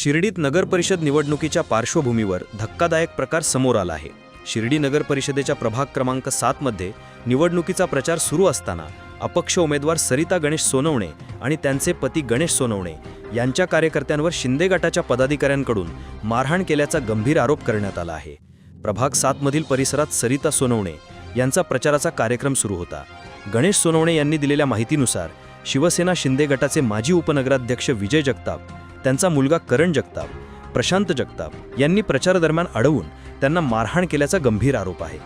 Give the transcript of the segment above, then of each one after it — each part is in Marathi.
शिर्डीत नगरपरिषद निवडणुकीच्या पार्श्वभूमीवर धक्कादायक प्रकार समोर आला आहे. शिर्डी नगर परिषदेच्या प्रभाग क्रमांक सातमध्ये निवडणुकीचा प्रचार सुरू असताना अपक्ष उमेदवार सरिता गणेश सोनवणे आणि त्यांचे पती गणेश सोनवणे यांच्या कार्यकर्त्यांवर शिंदे गटाच्या पदाधिकाऱ्यांकडून मारहाण केल्याचा गंभीर आरोप करण्यात आला आहे. प्रभाग सातमधील परिसरात सरिता सोनवणे यांचा प्रचाराचा कार्यक्रम सुरू होता. गणेश सोनवणे यांनी दिलेल्या माहितीनुसार शिवसेना शिंदे गटाचे माजी उपनगराध्यक्ष विजय जगताप त्यांचा मुलगा करण जगताप प्रशांत जगताप यांनी प्रचारादरम्यान अडवून त्यांना मारहाण केल्याचा गंभीर आरोप आहे.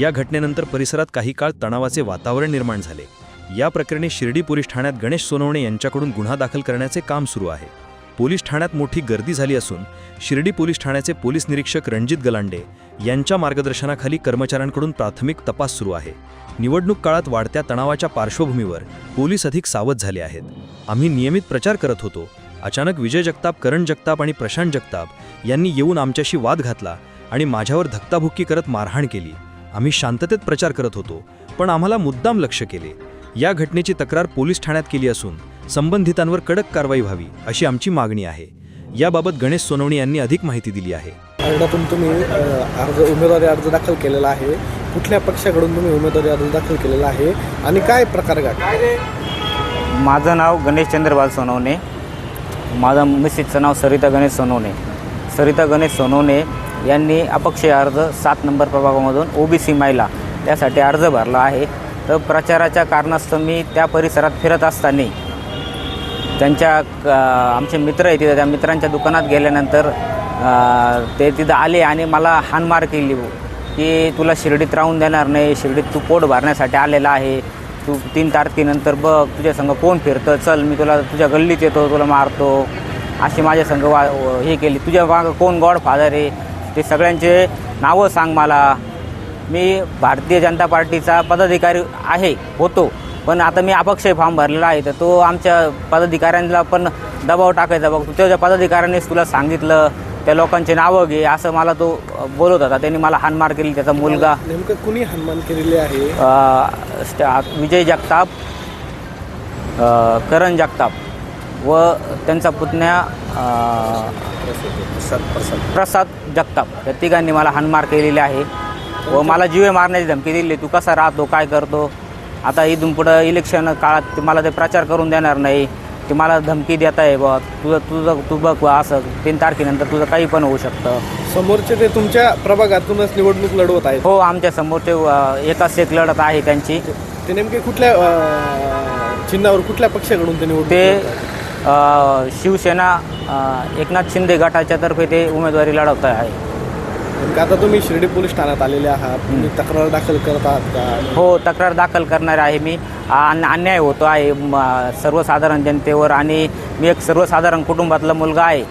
या घटनेनंतर परिसरात काही काळ तणावाचे वातावरण निर्माण झाले. या प्रकरणी शिर्डी पोलीस ठाण्यात गणेश सोनवणे यांच्याकडून गुन्हा दाखल करण्याचे काम सुरू आहे. पोलीस ठाण्यात मोठी गर्दी झाली असून शिर्डी पोलीस ठाण्याचे पोलीस निरीक्षक रणजित गलांडे यांच्या मार्गदर्शनाखाली कर्मचाऱ्यांकडून प्राथमिक तपास सुरू आहे. निवडणूक काळात वाढत्या तणावाच्या पार्श्वभूमीवर पोलीस अधिक सावध झाले आहेत. आम्ही नियमित प्रचार करत होतो अचानक विजय जगताप करण जगताप आणि प्रशांत जगताप यांनी येऊन आमच्याशी वाद घातला आणि माझ्यावर धक्काबुक्की करत मारहाण केली. आम्ही शांततेत प्रचार करत होतो पण आम्हाला मुद्दाम लक्ष केले. या घटनेची तक्रार पोलीस ठाण्यात केली असून संबंधितांवर कडक कारवाई व्हावी अशी आमची मागणी आहे. याबाबत गणेश सोनवणे यांनी अधिक माहिती दिली आहे. अर्जातून तुम्ही अर्ज उमेदवारी अर्ज दाखल केलेला आहे. कुठल्या पक्षाकडून तुम्ही उमेदवारी अर्ज दाखल केलेला आहे आणि काय प्रकार घडला? माझं नाव गणेश चंद्रबाल सोनवणे. माझं मिसेसचं नाव सरिता गणेश सोनवणे. सरिता गणेश सोनवणे यांनी अपक्ष अर्ज सात नंबर प्रभागामधून ओ बी सी महिला त्यासाठी अर्ज भरला आहे. तर प्रचाराच्या कारणास्तव मी त्या परिसरात फिरत असताना त्यांच्या आमचे मित्र आहे तिथं त्या मित्रांच्या दुकानात गेल्यानंतर ते तिथं आले आणि मला हानमार केली. की तुला शिर्डीत राहून देणार नाही शिर्डीत तू पोट भरण्यासाठी आलेला आहे. तू तीन तारखेनंतर बघ तुझ्या संग कोण फिरतं? चल मी तुला तुझ्या गल्लीत येतो तुला मारतो. अशी माझ्या संघ वा हे केली. तुझ्या मागं कोण गॉड फादर आहे? ते सगळ्यांचे नावं सांग मला. मी भारतीय जनता पार्टीचा पदाधिकारी आहे होतो. पण आता मी अपक्ष फॉर्म भरलेला आहे तर तो आमच्या पदाधिकाऱ्यांना पण दबाव टाकायचा. बघ तुझ्या पदाधिकाऱ्यांनीच तुला सांगितलं. त्या लोकांची नावं घे असं मला तो बोलत होता. त्यांनी मला हानमार केली त्याचा मुलगा. नेमकं कुणी हनुमान केलेले आहे? अ, स्टा- विजय जगताप अ, करण जगताप व त्यांचा पुतण्या अ, प्रसाद जगताप. या तिघांनी मला हानमार केलेली आहे. व मला जीवे मारण्याची धमकी दिली तू कसा राहतो? काय करतो? आता इथून पुढं इलेक्शन काळात ते मला ते प्रचार करून देणार नाही. ते मला धमकी देत आहे बा तुझं तुझं तू बघ असं. तीन तारखेनंतर तुझं काही पण होऊ शकतं. समोरचे ते तुमच्या प्रभागातूनच निवडणूक लढवत आहेत. हो आमच्या समोरचे अ, एकाच एक लढत आहे त्यांची. ते नेमके कुठल्या अ, चिन्हावर कुठल्या पक्षाकडून ते निवडणूक ते लढवत आहेत? अ, शिवसेना अ, एकनाथ शिंदे गटाच्या तर्फे ते उमेदवारी लढवत आहे. नेमकं आता तुम्ही शिर्डी पोलीस ठाण्यात आलेले आहात. तुम्ही तक्रार दाखल करत आहात का? हो तक्रार दाखल करणार आहे मी. अन- अन्याय होतो आहे म, सर्वसाधारण जनतेवर आणि मी एक सर्वसाधारण कुटुंबातला मुलगा आहे.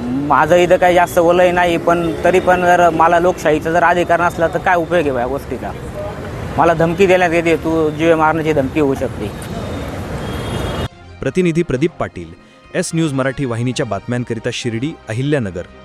माझं इथं काही जास्त वलय नाही पण तरी पण जर मला लोकशाहीचा जर अधिकार नसला तर काय उपयोग आहे या गोष्टीचा? मला धमकी देण्यात येते तू जीवे मारण्याची धमकी होऊ शकते. प्रतिनिधी प्रदीप पाटील एस न्यूज मराठी वाहिनीच्या बातम्यांकरिता शिर्डी अहिल्यानगर.